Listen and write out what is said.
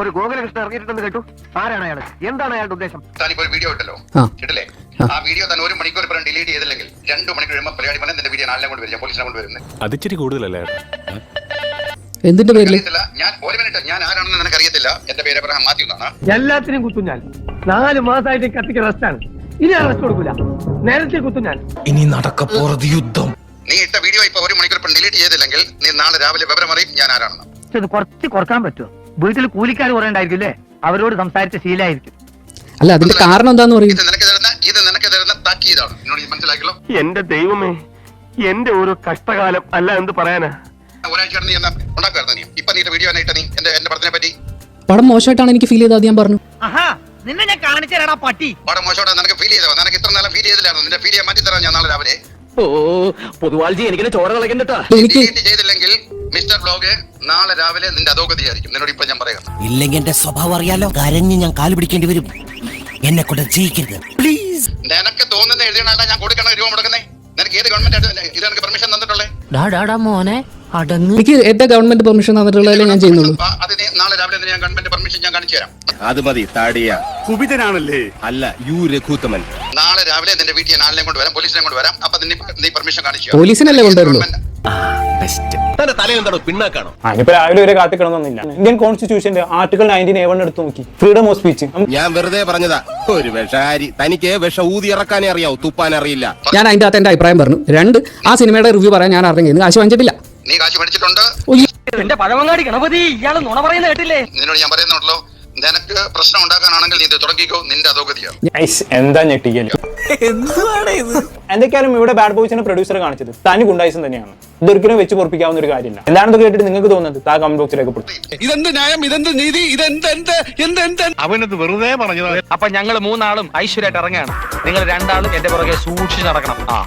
ഒരു ഗോകുലകൃഷ്ണൻ ഇറങ്ങിയിട്ടുണ്ടെന്ന് കേട്ടു. ആരാണ് അയാൾ എന്താണ് അയാളുടെ ഉദ്ദേശം? താനിപ്പോ ഒരു വീഡിയോ ഇട്ടല്ലോ. ഇട്ടില്ലേ ആ. വീഡിയോ തന്നെ ഒരു മണിക്കൂർ ഇപ്പം ഡിലീറ്റ് ചെയ്തില്ലെങ്കിൽ രണ്ടു മണിക്കൂർ കഴിയുമ്പോൾ പരിപാടി പറഞ്ഞാൽ എന്റെ വീഡിയോ നാളെ കൊണ്ട് വരും പോലീസ് പോലീസിനെ കൊണ്ട് വരുന്നത്. അതിച്ചിരി കൂടുതലല്ലേ? എന്തിന്റെ പേരിൽ? അറിയത്തില്ല ഞാൻ ഒരു മിനിറ്റ് ഞാൻ ആരാണെന്ന് നിനക്ക് അറിയത്തില്ല എന്റെ പേര് അബ്രഹാം മാത്യു എന്നാണ്. എല്ലാത്തിനും കുത്തും ഞാൻ. നാല് മാസമായിട്ട് കത്തിക്ക് റെസ്റ്റാണ് ഇനി അറസ്റ്റ് റെസ്റ്റ് കൊടുക്കൂല. നേരത്തെ കുത്തും ഞാൻ. ഇനി നടക്ക നടക്കപ്പോറത് യുദ്ധം. നീ ഇട്ട വീഡിയോ ഇപ്പൊ ഒരു മണിക്കൂർ ഡിലീറ്റ് ചെയ്തില്ലെങ്കിൽ നീ നാളെ രാവിലെ വിവരം അറിയും ഞാൻ ആരാണെന്ന്. ഇത് കുറച്ച് കുറയ്ക്കാൻ പറ്റുമോ? വീട്ടിൽ കൂലിക്കാർ കുറെ ഉണ്ടായിരിക്കും അല്ലേ? അവരോട് സംസാരിച്ച ശീലായിരിക്കും. അല്ല അതിന്റെ കാരണം എന്താന്ന് പറയും. ഇത് നിനക്ക് തരുന്ന ഇത് നിനക്ക് തരുന്ന താക്കീതാണ് എന്നോട് നീ മനസ്സിലാക്കിയല്ലോ എന്റെ ദൈവമേ എന്റെ ഒരു കഷ്ടകാലം അല്ല എന്ത് പറയാനാ? ഒരാഴ്ച നീ എന്നാ ഉണ്ടാക്കുമായിരുന്നു നീ. ഇപ്പൊ നീ വീഡിയോ നീ എന്റെ എന്റെ പടത്തിനെ പറ്റി. പടം മോശമായിട്ടാണ് എനിക്ക് ഫീൽ ചെയ്തത് അത് ഞാൻ പറഞ്ഞു. ആഹാ നിന്നെ ഞാൻ കാണിച്ചു തരാടാ പട്ടി. പാടെ മോശമായിട്ട് നിനക്ക് ഫീൽ ചെയ്തോ നിനക്ക് ഇത്ര നേരം ഫീൽ ചെയ്തില്ലായിരുന്നു. നിന്റെ ഫീൽ മാറ്റി തരാം ഞാൻ നാളെ രാവിലെ. ഓ പൊതുവാൾജി എനിക്കിനെ ചോര കളക്കണ്ടട്ടാ എനിക്ക് ചെയ്തില്ലെങ്കിൽ മിസ്റ്റർ ബ്ലോഗ് നാളെ രാവിലെ നിന്റെ അധോഗതിയായിരിക്കും. നിന്നോട് ഇപ്പൊ ഞാൻ പറയാം ഇല്ലെങ്കിൽ എന്റെ സ്വഭാവം അറിയാലോ? കരഞ്ഞ് ഞാൻ കാൽ പിടിക്കേണ്ടി വരും. എന്നെ കൊണ്ട് ജയിക്കരുത് പ്ലീസ് നിനക്ക് തോന്നുന്ന എഴുതിയണല്ല ഞാൻ കൊടുക്കണ? രൂപ മുടക്കുന്നേ? നിനക്ക് ഏത് ഗവൺമെന്റ് ഇത് എനിക്ക് പെർമിഷൻ തന്നിട്ടുള്ളേ? ഡാടാ മോനെ അടങ്ങ്. എനിക്ക് എന്റെ ഗവൺമെന്റ് പെർമിഷൻ തന്നിട്ടുള്ളതല്ലേ ഞാൻ ചെയ്യുന്നുള്ളൂ. അത് നീ നാളെ രാവിലെ നിന്നെ ഞാൻ ഗവൺമെന്റ് പെർമിഷൻ ഞാൻ കാണിച്ചു തരാം. അത് മതി താടിയ. കുപിതനാണല്ലേ? അല്ല യു രഘുത്തമൻ. നാളെ രാവിലെ നിന്റെ വീട്ടിൽ ഞാൻ ആളിനെ കൊണ്ട് വരാം പോലീസിനെ കൊണ്ട് വരാം. അപ്പൊ നിന്നെ നീ പെർമിഷൻ കാണിച്ചു പോലീസിനല്ലേ കൊണ്ടുവരുള്ളൂ? തന്റെ പിന്നാക്കാണോ രാവിലെ വരെ ഇന്ത്യൻ കോൺസ്റ്റിറ്റ്യൂഷന്റെ ആർട്ടിക്കിൾ നയന്റീൻ എ എടുത്ത് നോക്കി. ഫ്രീഡം ഓഫ് സ്പീച്ച് ഞാൻ വെറുതെ പറഞ്ഞതാ ഒരു തനിക്ക് വിഷം ഊതി ഇറക്കാനേ അറിയാവൂ തുപ്പാൻ അറിയില്ല. ഞാൻ അതിന്റെ അകത്ത് എന്റെ അഭിപ്രായം പറഞ്ഞു. രണ്ട് ആ സിനിമയുടെ റിവ്യൂ പറയാൻ ഞാൻ അറിഞ്ഞു കാശ് വാങ്ങിച്ചിട്ടില്ല. നീ കാശ് മേടിച്ചിട്ടുണ്ട്? എന്റെ പഴവങ്ങാടി ഗണപതി ഇയാൾ നുണ പറയുന്ന കേട്ടില്ലേ? നിന്നോട് ഞാൻ നിനക്ക് പ്രശ്നം ഉണ്ടാക്കാനാണെങ്കിൽ നീ ഇത് തുടങ്ങിക്കോ നിന്റെ അധോഗതിയാണ് എന്താ ഞെട്ടിക്കൽ? എന്തൊക്കെയാലും ഇവിടെ ബാഡ് ബോയ്സിന്റെ പ്രൊഡ്യൂസർ കാണിച്ചത്. തനി ഗുണ്ടായിസം തന്നെയാണ്. ഇതൊരിക്കലും വെച്ച് പൊറപ്പിക്കാവുന്ന ഒരു കാര്യമില്ല. എന്താണെന്ന് കേട്ടിട്ട് നിങ്ങൾക്ക് തോന്നുന്നത്? താ കമന്റ് ബോക്സിൽ രേഖപ്പെടുത്തും ഇതെന്ത് ന്യായം? ഇതെന്ത് നീതി? ഇതെന്ത് എന്ത്? എന്ത് എന്ത് അവനത് വെറുതെ പറഞ്ഞത്. അപ്പൊ ഞങ്ങൾ മൂന്നാളും ഐശ്വര്യമായിട്ട് ഇറങ്ങുകയാണ്. നിങ്ങൾ രണ്ടാളും എന്റെ പുറകെ സൂക്ഷിച്ച് നടക്കണം. ആ.